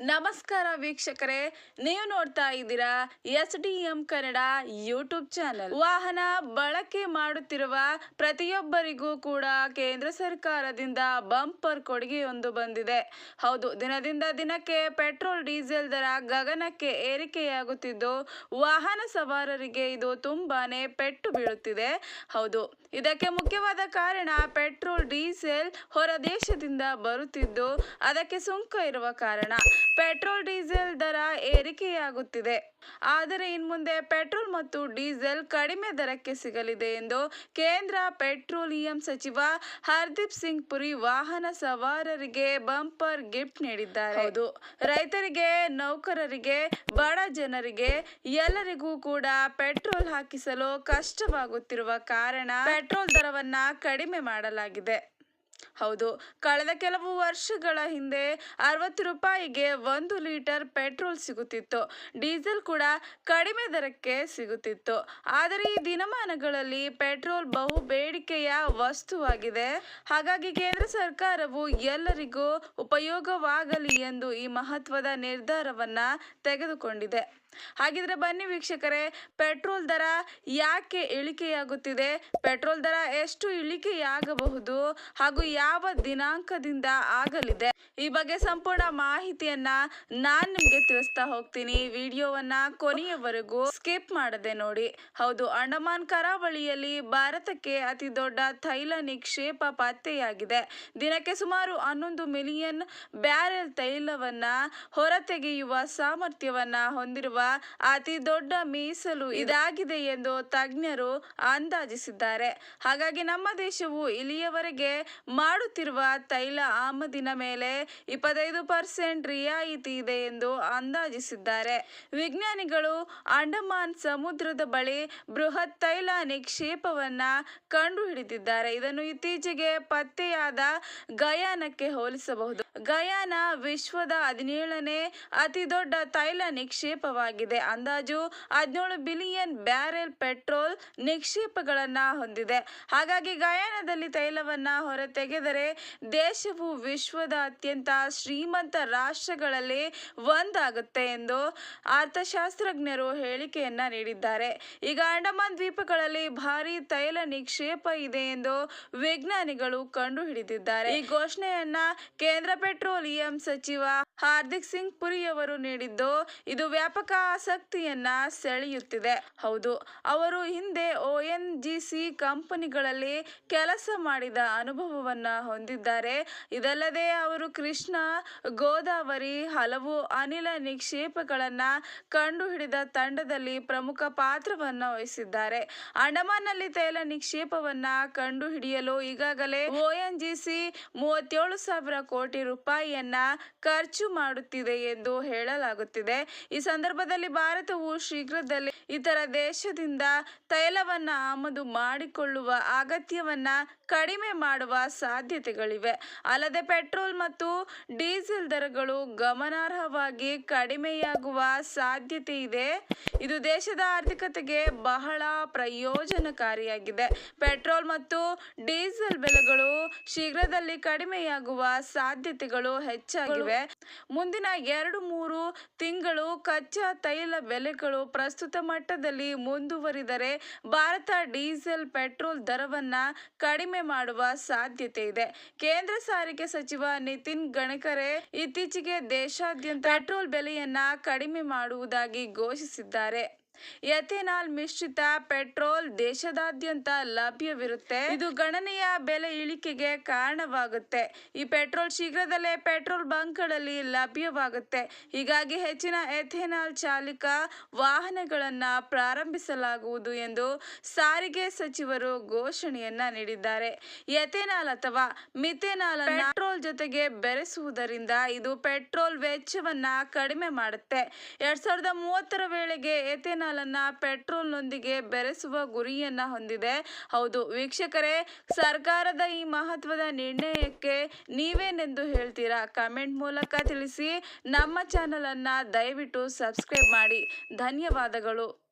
ನಮಸ್ಕಾರ ವೀಕ್ಷಕರೇ, ನೀವು ನೋಡ್ತಾ ಇದ್ದೀರಾ S D M Kannada YouTube channel. ವಾಹನ ಬಳಕೆ ಮಾಡುತ್ತಿರುವ ಪ್ರತಿಯೊಬ್ಬರಿಗೂ ಕೂಡ ಕೇಂದ್ರ ಸರ್ಕಾರದಿಂದ ಬಂಪರ್ ಕೊಡುಗೆಯೊಂದು ಬಂದಿದೆ. ಹೌದು, ದಿನದಿಂದ ದಿನಕ್ಕೆ ಪೆಟ್ರೋಲ್, ಡೀಸೆಲ್ ದರ ಗಗನಕ್ಕೆ ಏರಿಕೆಯಾಗುತ್ತಿದ್ದು, ವಾಹನ ಸವಾರರಿಗೆ ಇದು ತುಂಬಾನೇ ಪೆಟ್ಟು ಬೀಳುತ್ತಿದೆ. ಹೌದು, ಇದಕ್ಕೆ ಮುಖ್ಯವಾದ ಕಾರಣ ಪೆಟ್ರೋಲ್, ಡೀಸೆಲ್ ಹೊರ ದೇಶದಿಂದ ಬರುತ್ತಿದ್ದು, ಅದಕ್ಕೆ ಸುಂಕ ಇರುವ ಕಾರಣ. ಪೆಟ್ರೋಲ್ ಡೀಸೆಲ್ ದರ ಏರಿಕೆಯಾಗುತ್ತಿದೆ. ಆದರೆ ಇನ್ಮುಂದೆ ಪೆಟ್ರೋಲ್ ಮತ್ತು ಡೀಸೆಲ್ ಕಡಿಮೆ ದರಕ್ಕೆ ಸಿಗಲಿದೆ ಎಂದು ಕೇಂದ್ರ ಪೆಟ್ರೋಲಿಯಂ ಸಚಿವ ಹರ್ದೀಪ್ ಸಿಂಗ್ ಪುರಿ ವಾಹನ ಸವಾರರಿಗೆ ಬಂಪರ್ ಗಿಫ್ಟ್ ನೀಡಿದ್ದಾರೆ. ಹೌದು. ರೈತರಿಗೆ ನೌಕರರಿಗೆ ಬಡ ಜನರಿಗೆ ಎಲ್ಲರಿಗೂ ಕೂಡ ಪೆಟ್ರೋಲ್ ಹಾಕಿಸಲು ಕಷ್ಟವಾಗುತ್ತಿರುವ ಕಾರಣ ಪೆಟ್ರೋಲ್ ದರವನ್ನ ಕಡಿಮೆ ಮಾಡಲಾಗಿದೆ. ಹೌದು. ಕಳೆದ ಕೆಲವು ವರ್ಷಗಳ ಹಿಂದೆ ಅರವತ್ತು ರೂಪಾಯಿಗೆ ಒಂದು ಲೀಟರ್ ಪೆಟ್ರೋಲ್ ಸಿಗುತ್ತಿತ್ತು. ಡೀಸೆಲ್ ಕೂಡ ಕಡಿಮೆ ದರಕ್ಕೆ ಸಿಗುತ್ತಿತ್ತು. ಆದರೆ ಈ ದಿನಮಾನಗಳಲ್ಲಿ ಪೆಟ್ರೋಲ್ ಬಹು ಬೇಡಿಕೆಯ ವಸ್ತುವಾಗಿದೆ. ಹಾಗಾಗಿ ಕೇಂದ್ರ ಸರ್ಕಾರವು ಎಲ್ಲರಿಗೂ ಉಪಯೋಗವಾಗಲಿ ಎಂದು ಈ ಮಹತ್ವದ ನಿರ್ಧಾರವನ್ನ ತೆಗೆದುಕೊಂಡಿದೆ. ಹಾಗಿದ್ರೆ ಬನ್ನಿ ವೀಕ್ಷಕರೇ, ಪೆಟ್ರೋಲ್ ದರ ಯಾಕೆ ಇಳಿಕೆಯಾಗುತ್ತಿದೆ? ಪೆಟ್ರೋಲ್ ದರ ಎಷ್ಟು ಇಳಿಕೆಯಾಗಬಹುದು? ಹಾಗೂ ಯಾವ ದಿನಾಂಕದಿಂದ ಆಗಲಿದೆ? ಈ ಬಗ್ಗೆ ಸಂಪೂರ್ಣ ಮಾಹಿತಿಯನ್ನ ನಾನ್ ನಿಮ್ಗೆ ತಿಳಿಸ್ತಾ ಹೋಗ್ತೀನಿ. ವಿಡಿಯೋವನ್ನ ಕೊನೆಯವರೆಗೂ ಸ್ಕಿಪ್ ಮಾಡದೆ ನೋಡಿ. ಹೌದು, ಅಂಡಮಾನ್ ಕರಾವಳಿಯಲ್ಲಿ ಭಾರತಕ್ಕೆ ಅತಿ ದೊಡ್ಡ ತೈಲ ನಿಕ್ಷೇಪ ಪತ್ತೆಯಾಗಿದೆ. ದಿನಕ್ಕೆ ಸುಮಾರು ಹನ್ನೊಂದು ಮಿಲಿಯನ್ ಬ್ಯಾರೆಲ್ ತೈಲವನ್ನ ಹೊರತೆಗೆಯುವ ಸಾಮರ್ಥ್ಯವನ್ನ ಹೊಂದಿರುವ ಅತಿ ದೊಡ್ಡ ಮೀಸಲು ಇದಾಗಿದೆ ಎಂದು ತಜ್ಞರು ಅಂದಾಜಿಸಿದ್ದಾರೆ. ಹಾಗಾಗಿ ನಮ್ಮ ದೇಶವು ಇಲ್ಲಿಯವರೆಗೆ ಮಾಡುತ್ತಿರುವ ತೈಲ ಆಮದಿನ ಮೇಲೆ ಇಪ್ಪತ್ತೈದು ಪರ್ಸೆಂಟ್ ರಿಯಾಯಿತಿ ಇದೆ ಎಂದು ಅಂದಾಜಿಸಿದ್ದಾರೆ. ವಿಜ್ಞಾನಿಗಳು ಅಂಡಮಾನ್ ಸಮುದ್ರದ ಬಳಿ ಬೃಹತ್ ತೈಲ ನಿಕ್ಷೇಪವನ್ನ ಕಂಡುಹಿಡಿದಿದ್ದಾರೆ. ಇದನ್ನು ಇತ್ತೀಚೆಗೆ ಪತ್ತೆಯಾದ ಗಯಾನಕ್ಕೆ ಹೋಲಿಸಬಹುದು. ಗಯಾನ ವಿಶ್ವದ ಹದಿನೇಳನೇ ಅತಿ ದೊಡ್ಡ ತೈಲ ನಿಕ್ಷೇಪವಾಗಿದೆ. ಅಂದಾಜು ಹದಿನೇಳು ಬಿಲಿಯನ್ ಬ್ಯಾರೆಲ್ ಪೆಟ್ರೋಲ್ ನಿಕ್ಷೇಪಗಳನ್ನ ಹೊಂದಿದೆ. ಹಾಗಾಗಿ ಗಯಾನದಲ್ಲಿ ತೈಲವನ್ನ ಹೊರತೆಗೆದರೆ ದೇಶವು ವಿಶ್ವದ ಅತ್ಯಂತ ಶ್ರೀಮಂತ ರಾಷ್ಟ್ರಗಳಲ್ಲಿ ಒಂದಾಗುತ್ತೆ ಎಂದು ಅರ್ಥಶಾಸ್ತ್ರಜ್ಞರು ಹೇಳಿಕೆಯನ್ನ ನೀಡಿದ್ದಾರೆ. ಈಗ ಅಂಡಮಾನ್ ದ್ವೀಪಗಳಲ್ಲಿ ಭಾರಿ ತೈಲ ನಿಕ್ಷೇಪ ಇದೆ ಎಂದು ವಿಜ್ಞಾನಿಗಳು ಕಂಡುಹಿಡಿದಿದ್ದಾರೆ. ಈ ಘೋಷಣೆಯನ್ನ ಕೇಂದ್ರ ಪೆಟ್ರೋಲಿಯಂ ಸಚಿವ ಹಾರ್ದಿಕ್ ಸಿಂಗ್ ಪುರಿ ಅವರು ನೀಡಿದ್ದು, ಇದು ವ್ಯಾಪಕ ಆಸಕ್ತಿಯನ್ನ ಸೆಳೆಯುತ್ತಿದೆ. ಹೌದು, ಅವರು ಹಿಂದೆ ಒಎನ್ ಎನ್ ಜಿ ಸಿ ಕಂಪನಿಗಳಲ್ಲಿ ಕೆಲಸ ಮಾಡಿದ ಅನುಭವವನ್ನ ಹೊಂದಿದ್ದಾರೆ. ಇದಲ್ಲದೆ ಅವರು ಕೃಷ್ಣ, ಗೋದಾವರಿ ಹಲವು ಅನಿಲ ನಿಕ್ಷೇಪಗಳನ್ನ ಕಂಡುಹಿಡಿದ ತಂಡದಲ್ಲಿ ಪ್ರಮುಖ ಪಾತ್ರವನ್ನ ವಹಿಸಿದ್ದಾರೆ. ಅಂಡಮಾನ್ನಲ್ಲಿ ತೈಲ ನಿಕ್ಷೇಪವನ್ನ ಕಂಡುಹಿಡಿಯಲು ಈಗಾಗಲೇ ಒಎನ್ಜಿಸಿ ಮೂವತ್ತೇಳು ಸಾವಿರ ಕೋಟಿ ರೂಪಾಯಿಯನ್ನ ಖರ್ಚು ಮಾಡುತ್ತಿದೆ ಎಂದು ಹೇಳಲಾಗುತ್ತಿದೆ. ಈ ಸಂದರ್ಭದಲ್ಲಿ ಭಾರತವು ಶೀಘ್ರದಲ್ಲೇ ಇತರ ದೇಶದಿಂದ ತೈಲವನ್ನ ಆಮದು ಮಾಡಿಕೊಳ್ಳುವ ಅಗತ್ಯವನ್ನ ಕಡಿಮೆ ಮಾಡುವ ಸಾಧ್ಯತೆಗಳಿವೆ. ಅಲ್ಲದೆ ಪೆಟ್ರೋಲ್ ಮತ್ತು ಡೀಸೆಲ್ ದರಗಳು ಗಮನಾರ್ಹವಾಗಿ ಕಡಿಮೆಯಾಗುವ ಸಾಧ್ಯತೆ ಇದೆ. ಇದು ದೇಶದ ಆರ್ಥಿಕತೆಗೆ ಬಹಳ ಪ್ರಯೋಜನಕಾರಿಯಾಗಿದೆ. ಪೆಟ್ರೋಲ್ ಮತ್ತು ಡೀಸೆಲ್ ಬೆಲೆಗಳು ಶೀಘ್ರದಲ್ಲಿ ಕಡಿಮೆಯಾಗುವ ಸಾಧ್ಯತೆಗಳು ಹೆಚ್ಚಾಗಿವೆ. ಮುಂದಿನ ಎರಡು ಮೂರು ತಿಂಗಳು ಕಚ್ಚಾ ತೈಲ ಬೆಲೆಗಳು ಪ್ರಸ್ತುತ ಮಟ್ಟದಲ್ಲಿ ಮುಂದುವರಿದರೆ ಭಾರತ ಡೀಸೆಲ್ ಪೆಟ್ರೋಲ್ ದರವನ್ನ ಕಡಿಮೆ ಮಾಡುವ ಸಾಧ್ಯತೆ ಇದೆ. ಕೇಂದ್ರ ಸಾರಿಗೆ ಸಚಿವ ನಿತಿನ್ ಗಣಕರೆ ಇತ್ತೀಚೆಗೆ ದೇಶಾದ್ಯಂತ ಪೆಟ್ರೋಲ್ ಬೆಲೆಯನ್ನ ಕಡಿಮೆ ಮಾಡುವುದಾಗಿ ಘೋಷಿಸಿದ್ದಾರೆ. ಎಥೆನಾಲ್ ಮಿಶ್ರಿತ ಪೆಟ್ರೋಲ್ ದೇಶದಾದ್ಯಂತ ಲಭ್ಯವಿರುತ್ತೆ. ಇದು ಗಣನೀಯ ಬೆಲೆ ಇಳಿಕೆಗೆ ಕಾರಣವಾಗುತ್ತೆ. ಈ ಪೆಟ್ರೋಲ್ ಶೀಘ್ರದಲ್ಲೇ ಪೆಟ್ರೋಲ್ ಬಂಕ್ಗಳಲ್ಲಿ ಲಭ್ಯವಾಗುತ್ತೆ. ಹೀಗಾಗಿ ಹೆಚ್ಚಿನ ಎಥೆನಾಲ್ ಚಾಲಿತ ವಾಹನಗಳನ್ನ ಪ್ರಾರಂಭಿಸಲಾಗುವುದು ಎಂದು ಸಾರಿಗೆ ಸಚಿವರು ಘೋಷಣೆಯನ್ನ ನೀಡಿದ್ದಾರೆ. ಎಥೆನಾಲ್ ಅಥವಾ ಮಿಥೆನಾಲ್ ಪೆಟ್ರೋಲ್ ಜೊತೆಗೆ ಬೆರೆಸುವುದರಿಂದ ಇದು ಪೆಟ್ರೋಲ್ ವೆಚ್ಚವನ್ನ ಕಡಿಮೆ ಮಾಡುತ್ತೆ. ಎರಡ್ ಸಾವಿರದ ಮೂವತ್ತರ ವೇಳೆಗೆ ಎಥೆನಾಲ್ ಅನ್ನ ಪೆಟ್ರೋಲ್ನೊಂದಿಗೆ ಬೆರೆಸುವ ಗುರಿಯನ್ನ ಹೊಂದಿದೆ. ಹೌದು, ವೀಕ್ಷಕರೇ, ಸರ್ಕಾರದ ಈ ಮಹತ್ವದ ನಿರ್ಣಯಕ್ಕೆ ನೀವೇನೆಂದು ಹೇಳ್ತೀರಾ? ಕಮೆಂಟ್ ಮೂಲಕ ತಿಳಿಸಿ, ನಮ್ಮ ಚಾನಲ್ ಅನ್ನ ದಯವಿಟ್ಟು ಸಬ್ಸ್ಕ್ರೈಬ್ ಮಾಡಿ. ಧನ್ಯವಾದಗಳು.